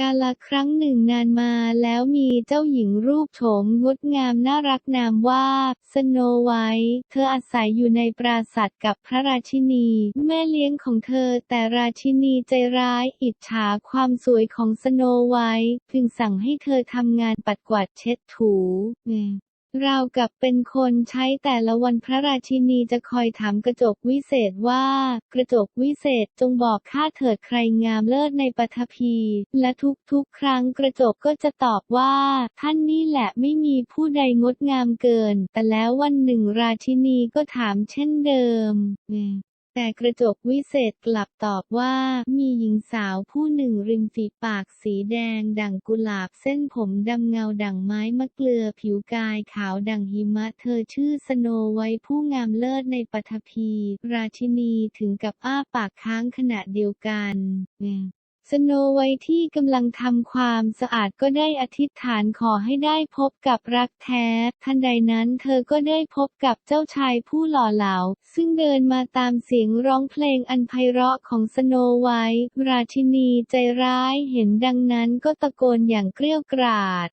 กาลครั้งหนึ่งนานมาแล้วมีเจ้าหญิงรูปโฉมงดงามน่ารักนามว่าสโนไวท์เธออาศัยอยู่ในปราสาทกับพระราชินี แม่เลี้ยงของเธอแต่ราชินีใจร้ายอิจฉาความสวยของสโนไวท์จึงสั่งให้เธอทำงานปัดกวาดเช็ดถู ราวกับเป็นคนใช้แต่ละวันพระราชินีจะคอยถามกระจกวิเศษว่า กระจกวิเศษจงบอกข้าเถิดใครงามเลิศในปฐพี และทุกๆ ครั้งกระจกก็จะตอบว่า ท่านนี่แหละไม่มีผู้ใดงดงามเกิน แต่แล้ววันหนึ่งราชินีก็ถามเช่นเดิม แต่กระจกวิเศษกลับตอบว่า มีหญิงสาวผู้หนึ่งริมฝีปากสีแดง ดั่งกุหลาบเส้นผมดำเงาดั่งไม้มะเกลือผิวกายขาวดั่งหิมะ เธอชื่อสโนไว้ผู้งามเลิศในปฐพี ราชินีถึงกับอ้าปากค้างขณะเดียวกัน สโนไวท์ที่กำลังทำความสะอาดก็ได้อธิษฐานขอให้ได้พบกับรักแท้ ทันใดนั้นเธอก็ได้พบกับเจ้าชายผู้หล่อเหลา ซึ่งเดินมาตามเสียงร้องเพลงอันไพเราะของสโนไวท์ราชินีใจร้ายเห็นดังนั้นก็ตะโกนอย่างเกรี้ยวกราด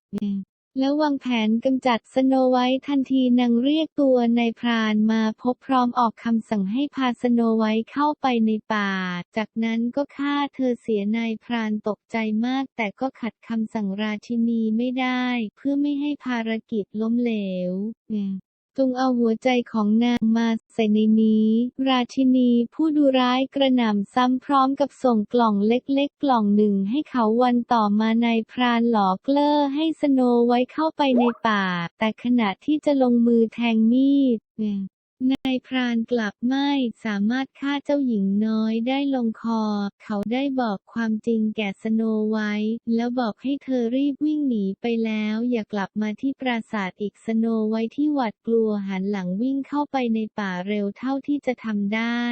แล้ววางแผนกำจัดสโนไวท์ทันทีนางเรียกตัวนายพรานมาพบพร้อมออกคำสั่งให้พาสโนไวท์เข้าไปในป่า จากนั้นก็ฆ่าเธอเสียนายพรานตกใจมาก แต่ก็ขัดคำสั่งราชินีไม่ได้ เพื่อไม่ให้ภารกิจล้มเหลว จงเอาหัวใจของนางมาใส่ในนี้ ราชินีผู้ดูร้ายกระหน่ำซ้ำพร้อมกับส่งกล่องเล็กๆ กล่องหนึ่งให้เขาวันต่อมานายพรานหลอกเกลอให้สโนไว้เข้าไปในป่า แต่ขณะที่จะลงมือแทงมีด นายพรานกลับไม่สามารถฆ่าเจ้าหญิงน้อยได้ลงคอ เขาได้บอกความจริงแก่สโนไว้ แล้วบอกให้เธอรีบวิ่งหนีไปแล้วอย่ากลับมาที่ปราสาทอีกสโนไว้ที่หวาดกลัวหันหลังวิ่งเข้าไปในป่าเร็วเท่าที่จะทำได้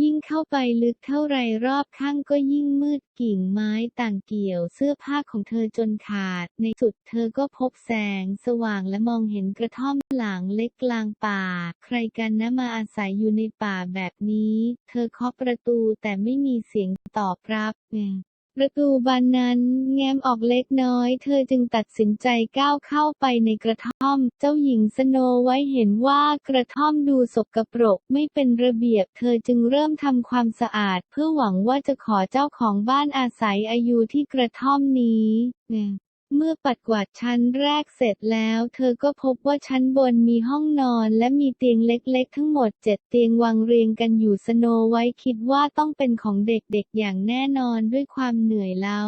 ยิ่งเข้าไปลึกเท่าไรรอบข้างก็ยิ่งมืดกิ่งไม้ต่างเกี่ยวเสื้อผ้าของเธอจนขาด ในสุดเธอก็พบแสงสว่างและมองเห็นกระท่อมหลังเล็กกลางป่า ใครกันนะมาอาศัยอยู่ในป่าแบบนี้ เธอเคาะประตูแต่ไม่มีเสียงตอบรับ ประตูบานนั้นแง้มออกเล็กน้อย เธอจึงตัดสินใจก้าวเข้าไปในกระท่อม เจ้าหญิงสโนไว้เห็นว่ากระท่อมดูสกปรกไม่เป็นระเบียบ เธอจึงเริ่มทำความสะอาด เพื่อหวังว่าจะขอเจ้าของบ้านอาศัยอายุที่กระท่อมนี้ เมื่อปัดกวาดชั้นแรกเสร็จแล้ว เธอก็พบว่าชั้นบนมีห้องนอนและมีเตียงเล็กๆ ทั้งหมดเจ็ดเตียงวางเรียงกันอยู่สโนไว้คิดว่าต้องเป็นของเด็กๆอย่างแน่นอนด้วยความเหนื่อยเล้า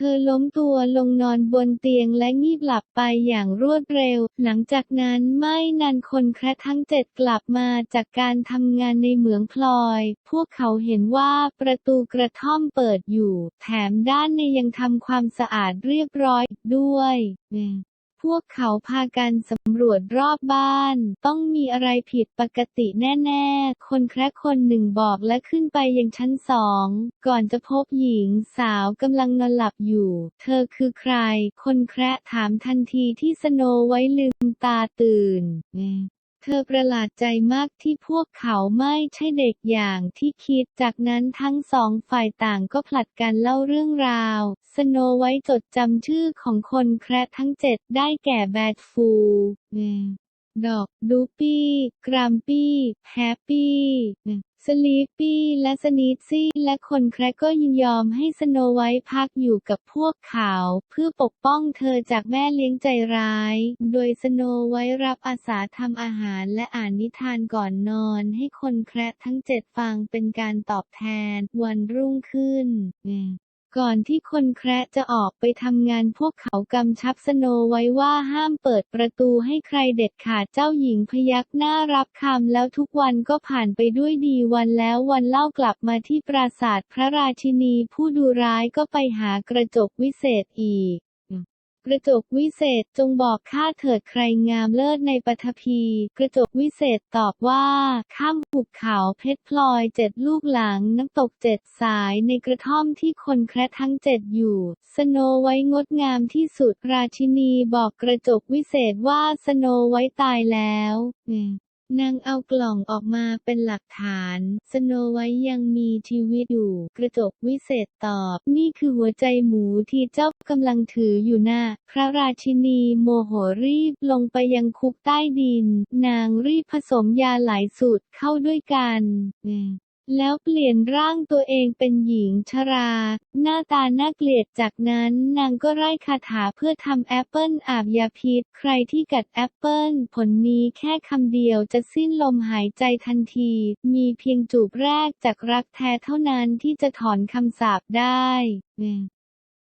เธอล้มตัวลงนอนบนเตียงและงีบหลับไปอย่างรวดเร็ว หลังจากนั้นไม่นานคนแคระทั้งเจ็ดกลับมาจากการทำงานในเหมืองพลอย พวกเขาเห็นว่าประตูกระท่อมเปิดอยู่ แถมด้านในยังทำความสะอาดเรียบร้อยด้วย พวกเขาพากันสำรวจรอบบ้าน ต้องมีอะไรผิดปกติแน่ๆ คนแคระคนหนึ่งบอกและขึ้นไปยังชั้นสอง ก่อนจะพบหญิงสาวกำลังนอนหลับอยู่ เธอคือใคร คนแคระถามทันทีที่สโนไว้ลืมตาตื่น ธอประหลาดใจมากที่พวกเขาไม่ใช่เด็กอย่างที่คิด จากนั้นทั้งสองฝ่ายต่างก็ผลัดกันเล่าเรื่องราว สโนไว้จดจำชื่อของคนแคระทั้งเจ็ดได้แก่แบดฟู ดอก ดูปี้กรามปี้แฮปปี้สลีปปี้และสนีทซี่ และคนแครกก็ยินยอมให้สโนไวท์พักอยู่กับพวกเขา เพื่อปกป้องเธอจากแม่เลี้ยงใจร้าย โดยสโนไวท์รับอาสาทำอาหารและอ่านนิทานก่อนนอน ให้คนแคระทั้งเจ็ดฟังเป็นการตอบแทนวันรุ่งขึ้น ก่อนที่คนแคระจะออกไปทำงานพวกเขากำชับสโนไว้ว่าห้ามเปิดประตูให้ใครเด็ดขาดเจ้าหญิงพยักหน้ารับคำแล้วทุกวันก็ผ่านไปด้วยดีวันแล้ววันเล่ากลับมาที่ปราสาทพระราชินีผู้ดูร้ายก็ไปหากระจกวิเศษอีก กระจกวิเศษจงบอกข้าเถิดใครงามเลิศในปฐพี กระจกวิเศษตอบว่า ข้ามหุบเขาเพชรพลอยเจ็ดลูกหลังน้ำตกเจ็ดสายในกระท่อมที่คนแคระทั้งเจ็ดอยู่ สโนไว้งดงามที่สุดราชินีบอกกระจกวิเศษว่าสโนไว้ตายแล้วนางเอากล่องออกมาเป็นหลักฐาน สโนไว้ยังมีชีวิตอยู่ กระจกวิเศษตอบ นี่คือหัวใจหมูที่เจ้า กำลังถืออยู่นะ่ะพระราชินีโมโหรีบลงไปยังคุกใต้ดิน นางรีบผสมยาหลายสูตรเข้าด้วยกันแล้วเปลี่ยนร่างตัวเองเป็นหญิงชรา หน้าตาน่าเกลียดจากนั้นนางก็ไล่คาถาเพื่อทำแอปเปิลอาบยาพิษ ใครที่กัดแอปเปิลผลนี้แค่คำเดียวจะสิ้นลมหายใจทันที มีเพียงจูบแรกจากรักแท้เท่านั้นที่จะถอนคำสาปได้